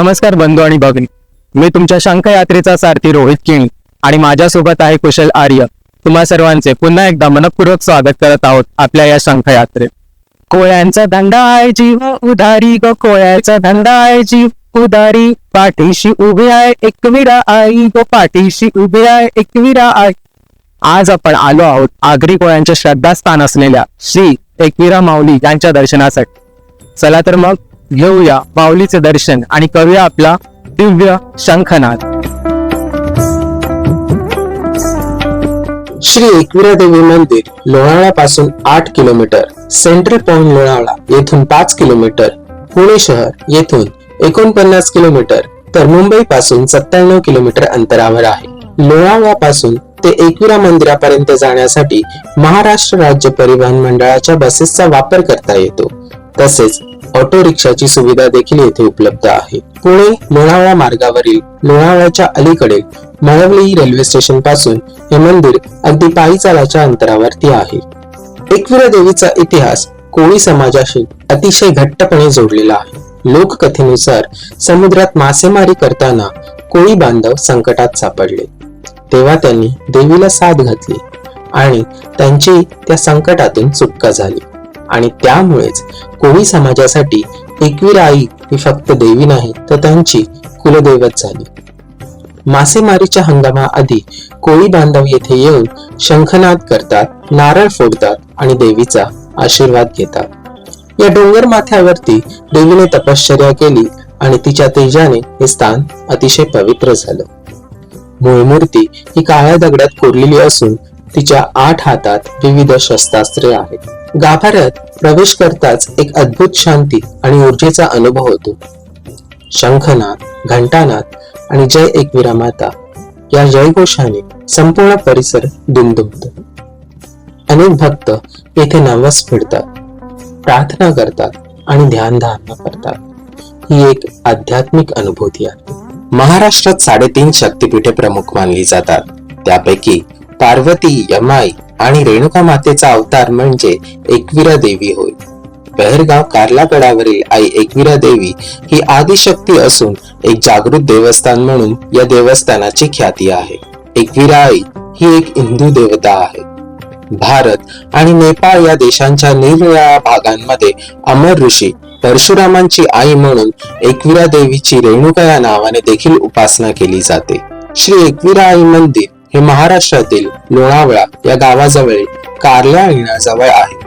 नमस्कार बंधू आणि भगिनी. मी तुमच्या शंख यात्रेचा सारथी रोहित किणी आणि माझ्यासोबत आहे कुशल आर्य. तुम्हा सर्वांचे पुन्हा एकदा मनपूर्वक स्वागत करत आहोत आपल्या या शंख यात्रेत कोळ्यांचा धंदा आहे जीव उधारी ग कोळ्याचा धंदा आहे जीव उधारी. पाठीशी उभे आहे एकविरा आई गो पाठीशी उभे आहे एकविरा आई. आज आपण आलो आहोत आगरी कोळ्यांचे श्रद्धास्थान असलेल्या श्री एकविरा माऊली यांच्या दर्शनासाठी. चला तर मग घेऊया माऊलीचे दर्शन आणि करूया आपला दिव्य शंखनाद. श्री एकविरा देवी मंदिर लोणावळा पासून आठ किलोमीटर सेंट्रल पॉइंट लोणावळा येथून पाच किलोमीटर पुणे शहर येथून एकोणपन्नास किलोमीटर तर मुंबई पासून सत्त्याण्णव किलोमीटर अंतरावर आहे. लोणावळा पासून ते एकविरा मंदिरापर्यंत जाण्यासाठी महाराष्ट्र राज्य परिवहन मंडळाच्या बसेसचा वापर करता येतो. तसेच ऑटो रिक्षाची सुविधा देखील येथे उपलब्ध आहे. पुणे लोणावळा मार्गावरील लोणावळ्याच्या अलीकडे मळवली रेल्वे स्टेशनपासून हे मंदिर अगदी पायी चालाच्या अंतरावरती आहे. एकविरा देवीचा इतिहास कोळी समाजाशी अतिशय घट्टपणे जोडलेला आहे. लोककथेनुसार समुद्रात मासेमारी करताना कोळी बांधव संकटात सापडले. तेव्हा त्यांनी देवीला साथ घातली आणि त्यांची त्या संकटातून सुटका झाली. आणि त्यामुळेच कोळी समाजासाठी एकवीर आई ही फक्त देवी नाही तर त्यांची कुलदैवत झाली. मासेमारीच्या हंगामाआधी कोळी बांधव येथे येऊन शंखनाद करतात नारळ फोडतात आणि देवीचा आशीर्वाद घेतात. या डोंगर माथ्यावरती देवीने तपश्चर्या केली आणि तिच्या तेजाने हे स्थान अतिशय पवित्र झालं. मूळ मूर्ती ही काळ्या दगडात कोरलेली असून तिच्या आठ हातात विविध शस्त्रास्त्रे आहेत. गाभाऱ्यात प्रवेश करताच एक अद्भुत शांती आणि ऊर्जेचा अनुभव होतो. शंखनाथ घंटानाथ आणि जय एक विरामाता या जयघोषाने संपूर्ण परिसर दुमदुमतो. अनेक भक्त येथे नवस फिरतात प्रार्थना करतात आणि ध्यान धारणा करतात. ही एक आध्यात्मिक अनुभूती आहे. महाराष्ट्रात साडेतीन शक्तिपीठे प्रमुख मानली जातात. त्यापैकी पार्वती यमाई आणि रेणुका मातेचा अवतार म्हणजे एकविरा देवी होय. बहेरगाव कार्लागडावरील आई एकविरा देवी ही आदिशक्ती असून एक जागृत देवस्थान म्हणून या देवस्थानाची ख्याती आहे. एकविरा आई ही एक हिंदू देवता आहे. भारत आणि नेपाळ या देशांच्या निरनिराळ्या भागांमध्ये अमर ऋषी परशुरामांची आई म्हणून एकविरा देवीची रेणुका या नावाने देखील उपासना केली जाते. श्री एकविरा आई मंदिर हे महाराष्ट्रातील लोणावळा या गावाजवळ कारल्या येण्याजवळ आहे.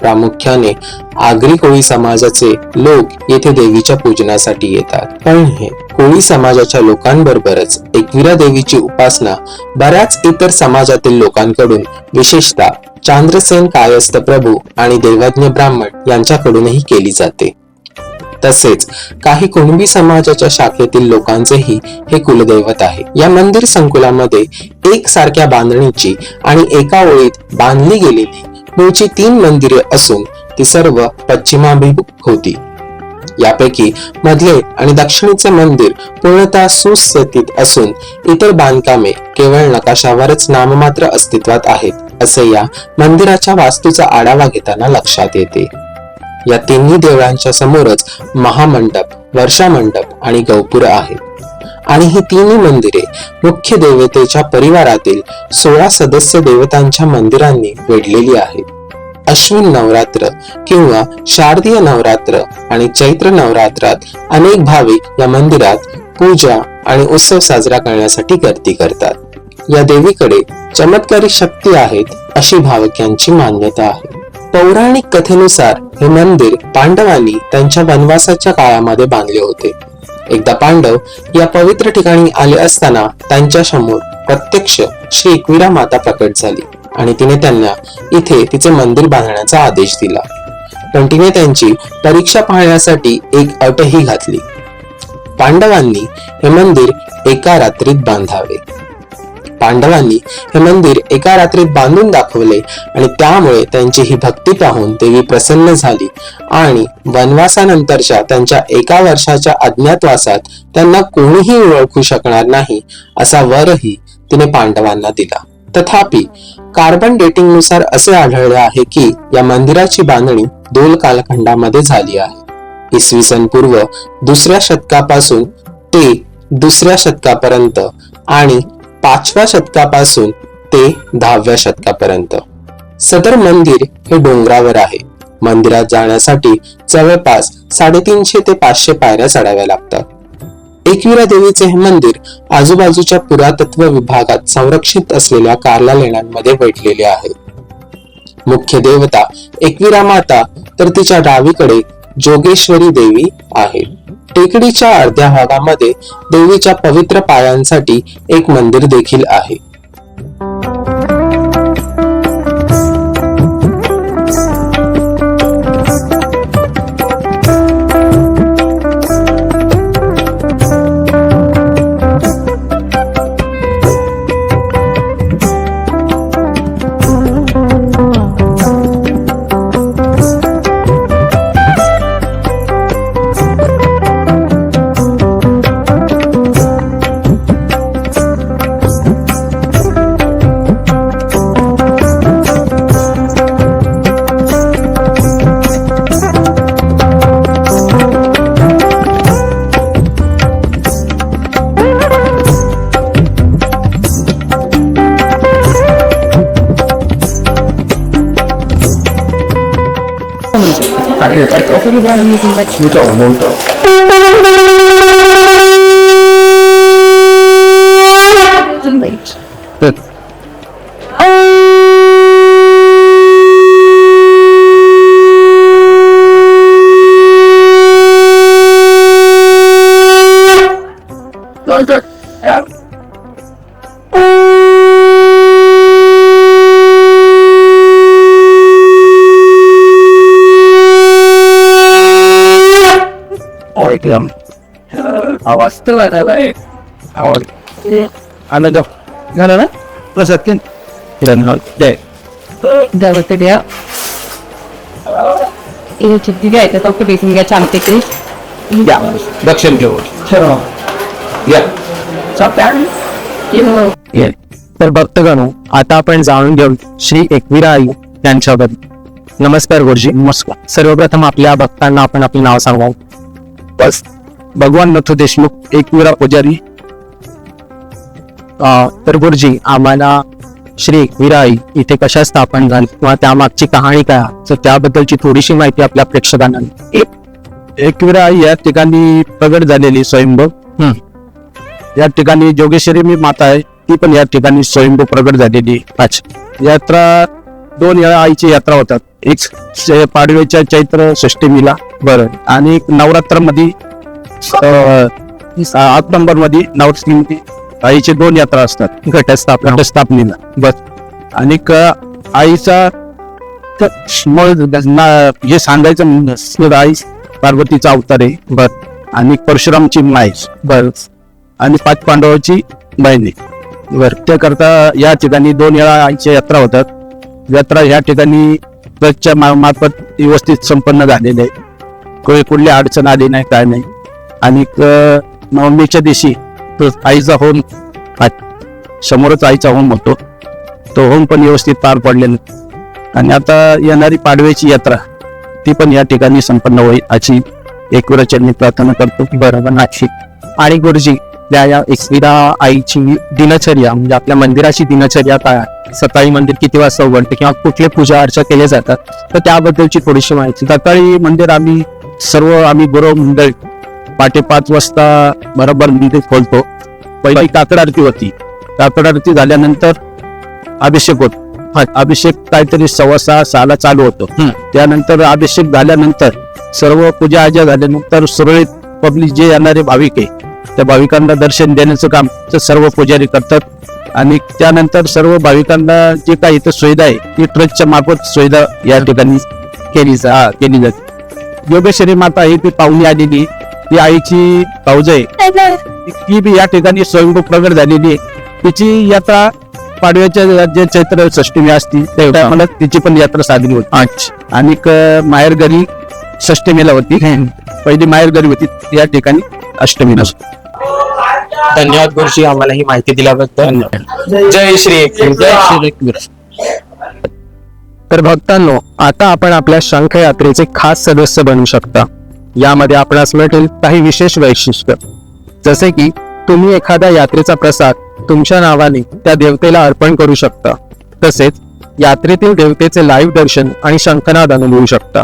प्रामुख्याने आगरी कोळी समाजाचे लोक येथे देवीच्या पूजनासाठी येतात. पण हे कोळी समाजाच्या लोकांबरोबरच एकविरा देवीची उपासना बऱ्याच इतर समाजातील लोकांकडून विशेषतः चांद्रसेन कायस्थ प्रभू आणि देवज्ञ ब्राह्मण यांच्याकडूनही केली जाते. तसेच काही कुणबी समाजाच्या शाखेतील लोकांचेही हे कुलदैवत आहे. या मंदिर संकुलामध्ये एक सारख्या बांधणीची आणि एका ओळीत बांधली गेलेली मूळची तीन मंदिरे असून ती सर्व पश्चिमाभिमुख होती. यापैकी मधले आणि दक्षिणेचे मंदिर पूर्णतः सुस्थितीत असून इतर बांधकामे केवळ नकाशावरच नाममात्र अस्तित्वात आहेत असे या मंदिराच्या वास्तूचा आढावा घेताना लक्षात येते. या तिन्ही देवळांच्या समोरच महामंडप वर्षा मंडप आणि गौपुर आहे. आणि ही तिन्ही मंदिरे मुख्य देवतेच्या परिवारातील सोळा सदस्य देवतांच्या मंदिरांनी वेढलेली आहेत. अश्विन नवरात्र किंवा शारदीय नवरात्र आणि चैत्र नवरात्रात अनेक भाविक या मंदिरात पूजा आणि उत्सव साजरा करण्यासाठी गर्दी करतात. या देवीकडे चमत्कारी शक्ती आहेत अशी भाविकांची मान्यता आहे. पौराणिक कथेनुसार हे मंदिर पांडवांनी त्यांच्या वनवासाच्या काळामध्ये बांधले होते. एकदा पांडव या पवित्र ठिकाणी आले असताना त्यांच्यासमोर प्रत्यक्ष श्री एकविरा माता प्रकट झाली आणि तिने त्यांना इथे तिचे मंदिर बांधण्याचा आदेश दिला. पण तिने त्यांची परीक्षा पाहण्यासाठी एक अटही घातली. पांडवांनी हे मंदिर एका रात्रीत बांधावे. पांडवांनी हे मंदिर एका रात्रीत बांधून दाखवले आणि त्यामुळे त्यांची ही भक्ती पाहून देवी प्रसन्न झाली. आणि वनवासानंतरच्या त्यांच्या एका वर्षाच्या अज्ञातवासात त्यांना कोणीही ओळखू शकणार नाही असा वरही तिने पांडवांना दिला. तथापि कार्बन डेटिंगनुसार असे आढळले आहे की या मंदिराची बांधणी दोन कालखंडामध्ये झाली आहे. इसवी सन पूर्व दुसऱ्या शतकापासून ते दुसऱ्या शतकापर्यंत आणि पाचव्या शतकापासून ते दहाव्या शतकापर्यंत. सदर मंदिर हे डोंगरावर आहे. मंदिरात जाण्यासाठी जवळपास साडेतीनशे ते पाचशे पायऱ्या चढाव्या लागतात. एकविरा देवीचे हे मंदिर आजूबाजूच्या पुरातत्व विभागात संरक्षित असलेल्या कारला लेण्यांमध्ये आहे. मुख्य देवता एकविरा माता तर तिच्या डावीकडे जोगेश्वरी देवी आहे टेकडीच्या अर्ध्या भागामध्ये देवीच्या पवित्र पायांसाठी एक मंदिर देखील आहे. 그리고 하는 순간 진짜 어머울 거 एकदम आवाज तर आवाज आनंद झालं ना प्रसाद केन धन्यवाद जय Dorothea. Io ci direi che tocco di ringraziare te. या दक्षिण घेऊ ये तर भक्तगणो आता आपण जाणून घेऊ श्री एकविरा आई यांच्याबद्दल नमस्कार गुरुजी नमस्कार सर्वप्रथम आपल्या भक्तांना आपण आपले नाव सांगावं बस भगवान नथू देशमुख एकविरा पुजारी. तर गुरुजी आम्हाला श्री एकविरा आई इथे कशा स्थापन झाली? किंवा त्यामागची कहाणी काय? तर त्याबद्दलची थोडीशी माहिती आपल्या प्रेक्षकांना. एकविरा या ठिकाणी प्रगट झालेली स्वयंभू. हम्म. या ठिकाणी जोगेश्वरी मी माता आहे. ती पण या ठिकाणी स्वयंभू प्रगट झालेली यात्रा दोन वेळा आईची यात्रा होतात. एक पाडव्याच्या चैत्र षष्टीमीला बरं. आणि नवरात्रमध्ये आठ नंबरमध्ये नवरात्री आईची दोन यात्रा असतात. घटस्थापना. घटस्थापनेला. बस आणि आईचा हे सांगायचं आई पार्वतीचा अवतार आहे. बर. आणि परशुरामची माय. बर. आणि पाच पांडवाची बहिणी. बर. त्याकरता या ठिकाणी दोन वेळा आईच्या यात्रा होतात. यात्रा या ठिकाणी ट्रस्टच्या मा- मार्फत व्यवस्थित संपन्न झालेले आहे. कोणी कुठली अडचण आली नाही काय नाही. आणि नवमीच्या दिवशी तो आईचा होम समोरच आईचा होम होतो. तो होम पण व्यवस्थित पार पडलेला आणि आता येणारी पाडव्याची यात्रा ती पण या ठिकाणी संपन्न होईल अशी एकविराच्या मी प्रार्थना करतो. बरोबर. नाशिक. आणि गुरुजी त्या या एकविरा आईची दिनचर्या म्हणजे आपल्या मंदिराची दिनचर्या काय आहे? सकाळी मंदिर किती वाजता उघडते किंवा कुठले पूजा अर्चा केल्या जातात तर त्याबद्दलची थोडीशी माहिती सकाळी मंदिर आम्ही सर्व आम्ही गुरु मंडळ पाटे पाच वाजता बरोबर मंदिर खोलतो पहिली काकड आरती होती काकड आरती झाल्यानंतर अभिषेक होतो हा, अभिषेक काहीतरी सव्वा सहा सहाला चालू होतो. त्यानंतर अभिषेक झाल्यानंतर सर्व पूजा आजा झाल्यानंतर सुरळीत पब्लिक जे येणारे भाविक आहे त्या भाविकांना दर्शन देण्याचं काम ते सर्व पुजारी करतात. आणि त्यानंतर सर्व भाविकांना जे काही इथं सुविधा आहे ती ट्रस्टच्या मार्फत सुविधा या ठिकाणी केली जा केली जाते. योगेश्वरी माता ही ती पाहुणी आलेली ती आईची भाऊज आहे. ती बी या ठिकाणी स्वयंभू प्रगट झालेली आहे. तिची यात्रा पाडव्याच्या जे चैत्र षष्टीमी असती त्या मला तिची पण यात्रा साजरी होती. आणि क- माहेर घरी षष्टमीला होती पहिली माहेर घरी होती या ठिकाणी. अष्टमीला धन्यवाद गुरुजी आम्हाला ही माहिती दिल्याबद्दल. जय श्री जय श्री. तर भक्तांनो आता आपण आपल्या शंख यात्रेचे खास सदस्य बनू शकता. यामध्ये आपणास मिळतील काही विशेष वैशिष्ट्य. जसे की तुम्ही एखाद्या यात्रेचा प्रसाद तुमच्या नावाने त्या देवतेला अर्पण करू शकता. तसेच यात्रेतील देवतेचे लाईव्ह दर्शन आणि शंखनाद अनुभवू शकता.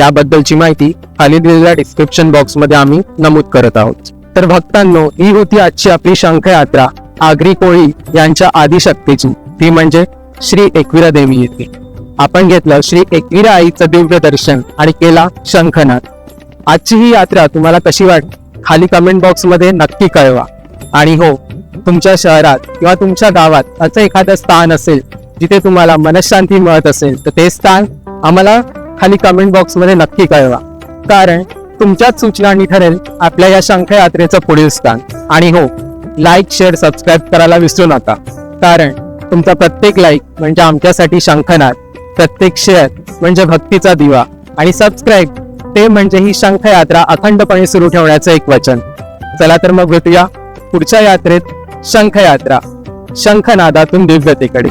त्याबद्दलची माहिती खाली दिलेल्या डिस्क्रिप्शन बॉक्समध्ये आम्ही नमूद करत आहोत. तर भक्तांनो ही होती आजची आपली शंखयात्रा. आगरी कोळी यांच्या आदिशक्तीची. ती म्हणजे श्री एकविरा देवी येथे. आपण घेतलं श्री एकविरा आईचं दिव्य दर्शन आणि केला शंखनाद. आजची ही यात्रा तुम्हाला कशी वाटली? खाली कमेंट बॉक्समध्ये नक्की कळवा. आणि हो तुमच्या शहरात किंवा तुमच्या गावात असं एखादं स्थान असेल जिथे तुम्हाला मनशांती मिळत असेल तर ते स्थान आम्हाला खाली कमेंट बॉक्समध्ये नक्की कळवा. कारण तुमच्याच सूचनांनी ठरेल आपल्या या शंख यात्रेचं पुढील स्थान. आणि हो लाईक शेअर सबस्क्राईब करायला विसरू नका. कारण तुमचा प्रत्येक लाईक म्हणजे आमच्यासाठी शंखनाद प्रत्येक शेअर म्हणजे भक्तीचा दिवा. आणि सबस्क्राईब ते म्हणजे ही शंख यात्रा अखंडपणे सुरू ठेवण्याचं एक वचन. चला तर मग भेटूया पुढच्या यात्रेत शंख यात्रा शंखनादातून दिव्यतेकडे.